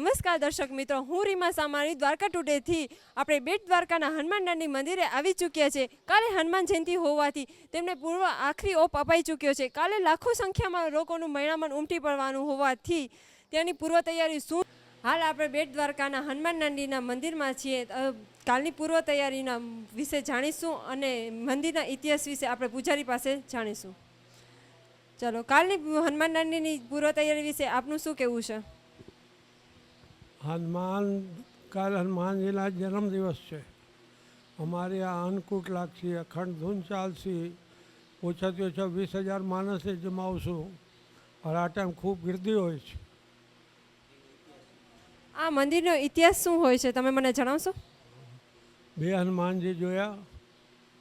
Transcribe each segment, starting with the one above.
નમસ્કાર દર્શક મિત્રો, હું રીમા સામાણી, દ્વારકા ટુડેથી આપણે બેટ દ્વારકાના હનુમાન દાંડી મંદિરે આવી ચૂક્યા છે. કાલે હનુમાન જયંતિ હોવાથી તેમને પૂર્વ આખરી ઓપ અપાઈ ચૂક્યો છે. કાલે લાખો સંખ્યામાં લોકોનું મૈણામણ ઉમટી પડવાનું હોવાથી તેની પૂર્વ તૈયારી શું? હાલ આપણે બેટ દ્વારકાના હનુમાન દાંડીના મંદિરમાં છીએ. કાલની પૂર્વ તૈયારીના વિશે જાણીશું અને મંદિરના ઇતિહાસ વિશે આપણે પૂજારી પાસે જાણીશું. ચલો, કાલની હનુમાન દાંડીની પૂર્વ તૈયારી વિશે આપનું શું કહેવું છે? હનુમાન કાલ હનુમાનજીના જન્મદિવસ છે. અમારે આ અન્નકૂટ લાગશે અખંડ ધૂન ચાલશે. ઓછાથી ઓછા વીસ હજાર માણસે જમાવશું. અને આ ટાઈમ ખૂબ ગીર્દી હોય છે. આ મંદિરનો ઇતિહાસ શું હોય છે? તમે મને જણાવશો? બે હનુમાનજી જોયા.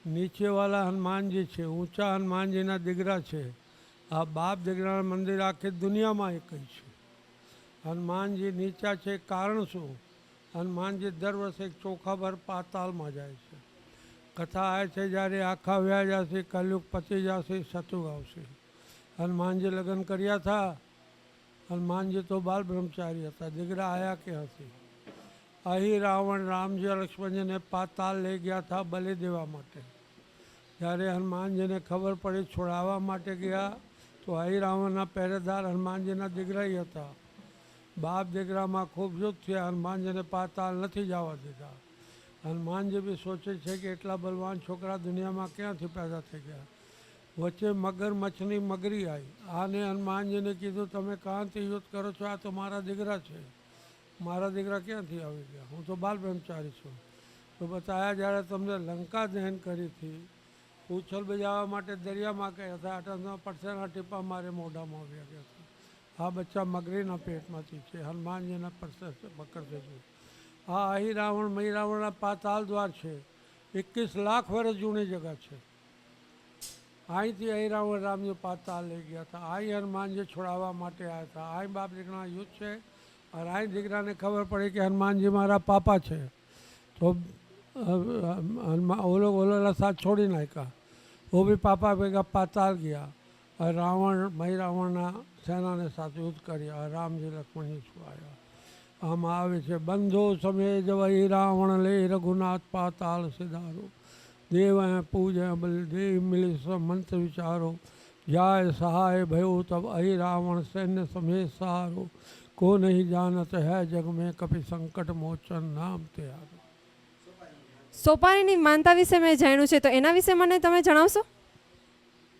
નીચેવાળા હનુમાનજી છે ઊંચા હનુમાનજીના દીકરા છે. આ બાપ દીકરાના મંદિર આખી દુનિયામાં એક છે. હનુમાનજી નીચા છે કારણ શું? હનુમાનજી દર વર્ષે એક ચોખાભર પાતાલમાં જાય છે. કથા આવે છે જ્યારે આખા વ્યા જશે, કલયુગ પતી જશે સતુગ આવશે. હનુમાનજી લગ્ન કર્યા હતા હનુમાનજી તો બાલ બ્રહ્મચારી હતા, દીકરા આયા હશે? અહીં રાવણ, રામજી, લક્ષ્મણજીને પાતાલ લઈ ગયા હતા બલિ દેવા માટે. જ્યારે હનુમાનજીને ખબર પડી છોડાવવા માટે ગયા, તો અહીં રાવણના પહેરેદાર હનુમાનજીના દીકરા હતા. બાપ દીકરામાં ખૂબ યુદ્ધ થયા હનુમાનજીને પાતાલ નથી જવા દીધા. હનુમાનજી બી સોચે છે કે એટલા બલવાન છોકરા દુનિયામાં ક્યાંથી પેદા થઈ ગયા? વચ્ચે મગરમચ્છની મગરી આવી આને હનુમાનજીને કીધું, તમે કાંથી યુદ્ધ કરો છો? આ તો મારા દીકરા છે. મારા દીકરા ક્યાંથી આવી ગયા? હું તો બાલ બ્રહ્મચારી છું. તો બતાયા જ્યારે તમને લંકા દહન કરી હતી, ઉછલ બજાવવા માટે દરિયામાં ગયા હતા, આટલા પડસાના ટીપા મારે મોઢામાં આવ્યા ગયા હતા. આ બચ્ચા મગરીના પેટમાંથી છે. હનુમાનજીના પકડશે આ અહી રાવણ, મહી રાવણના પાતાલ દ્વાર છે. એકવીસ લાખ વર્ષ જૂની જગા છે. અહીંથી અહીં રાવણ રામજી પાતાલ લઈ ગયા હતા. અહીં હનુમાનજી છોડાવવા માટે આવ્યા હતા. અહીં બાપ દીકરાના યુદ્ધ છે. અને અહીં દીકરાને ખબર પડી કે હનુમાનજી મારા પાપા છે. તો હનુમાન ઓલો ઓલો સાથ છોડી નાખ્યા. ઓ બી પાપા ભેગા પાતાલ ગયા. રાવણ, મય રાવણના સેનાને સાથે યુદ્ધ કર્યા રામજી, લક્ષ્મણજી છુપાયા આમાં આવે છે, બંધો સમે જવઈ રાવણ લે રઘુનાથ પાતાલ સિધારો. દેવ પૂજે બલ, દેવ મિલે મંત્ર વિચારો. જાય સહાય ભયો તબ અહી રાવણ સૈન્ય સમે સહારો કો નહીં જાનત હૈ જગ મેં કપિ સંકટ મોચન નામ તે સોપારીની માનતા વિશે મેં જાણ્યું છે, તો એના વિશે મને તમે જણાવશો?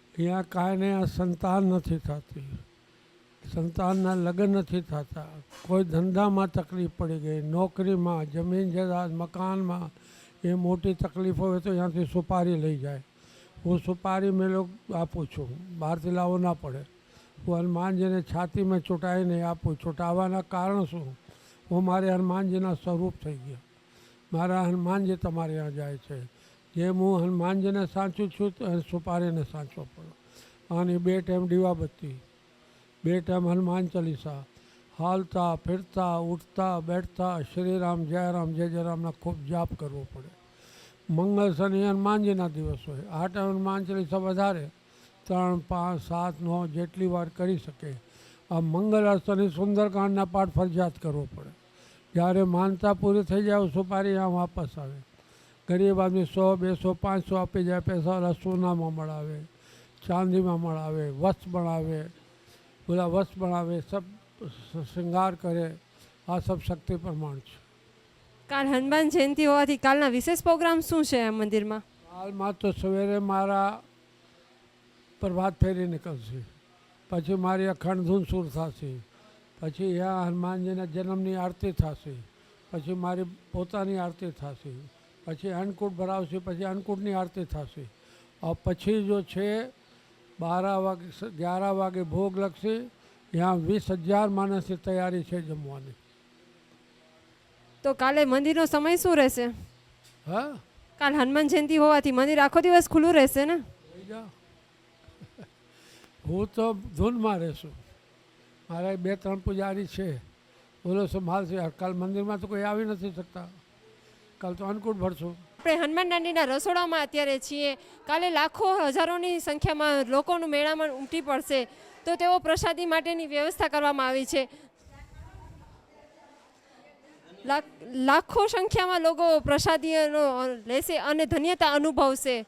અહીંયા કાંઈને આ સંતાન નથી થતી. સંતાનના લગ્ન નથી થતા. કોઈ ધંધામાં તકલીફ પડી ગઈ. નોકરીમાં, જમીન જદાદ મકાનમાં. એ મોટી તકલીફ હોય તો ત્યાંથી સુપારી લઈ જાય. હું સુપારી મેં લોકો આપું છું. બહારથી લાવવો ના પડે. હું હનુમાનજીને છાતીમાં ચૂંટાઈને આપું. ચૂંટાવાના કારણ શું? હું મારે હનુમાનજીના સ્વરૂપ થઈ ગયા. મારા હનુમાનજી તમારે ત્યાં જાય છે. જેમ હું હનુમાનજીને સાચું છું સુપારીને સાચવો પડો. અને બે ટાઈમ દીવાબત્તી બે ટાઈમ હનુમાન ચાલીસા, હાલતા, ફિરતા, ઉઠતા, બેઠતા, શ્રીરામ જય રામ જય જયરામના ખૂબ જાપ કરવો પડે. મંગળ શનિ હનુમાનજીના દિવસ હોય. આ ટાઈમ હનુમાન ચાલીસા વધારે, ત્રણ, પાંચ, સાત, નવ જેટલી વાર કરી શકે. આ મંગળ શનિ સુંદરકાંડના પાઠ ફરજિયાત કરવો પડે. જ્યારે માનતા પૂરી થઈ જાય સુપારી આમ વાપસ આવે. ગરીબ આદમી સો બેસો પાંચસો આપી જાય પૈસાવાળા સોનામાં મળાવે ચાંદીમાં મળાવે વસ્ત્ર બનાવે બોલા વસ્ત્ર બનાવે સબ શૃંગાર કરે. આ સબ શક્તિ પ્રમાણ છે. કાલ હનુમાન જયંતિ હોવાથી કાલના વિશેષ પ્રોગ્રામ શું છે આ મંદિરમાં? હાલમાં તો સવેરે મારા પ્રભાત ફેરી નીકળશે. પછી મારી અખંડ ધૂન સુર થશે. પછી અહીંયા હનુમાનજીના જન્મની આરતી થશે. પછી મારી પોતાની આરતી થશે. पे अन्नकूट भराव से अन्नकूट आरती था और पची जो है बारह वगे ग्यारह वगे भोग लगते यहाँ वीस हज़ार मनस की तैयारी है जमवा तो काले मंदिर नो समय शू रह काल हनुमान जयंती होवा मंदिर आखो दिवस खुलू रह हूँ तो धुन में रहसु मारा बे त्र पुजारी है बोलो संभाल से काल मंदिर में तो कोई आ नहीं सकता કાલ તો અન્નકૂટ ભરશું. આપણે હનુમાન દાંડીના રસોડામાં અત્યારે છીએ. કાલે લાખો હજારોની સંખ્યામાં લોકોનું મેળામાં ઉમટી પડશે. તો તેઓ પ્રસાદી માટેની વ્યવસ્થા કરવામાં આવી છે. લાખ- સંખ્યામાં લોકો પ્રસાદીનો લેશે અને ધન્યતા અનુભવશે.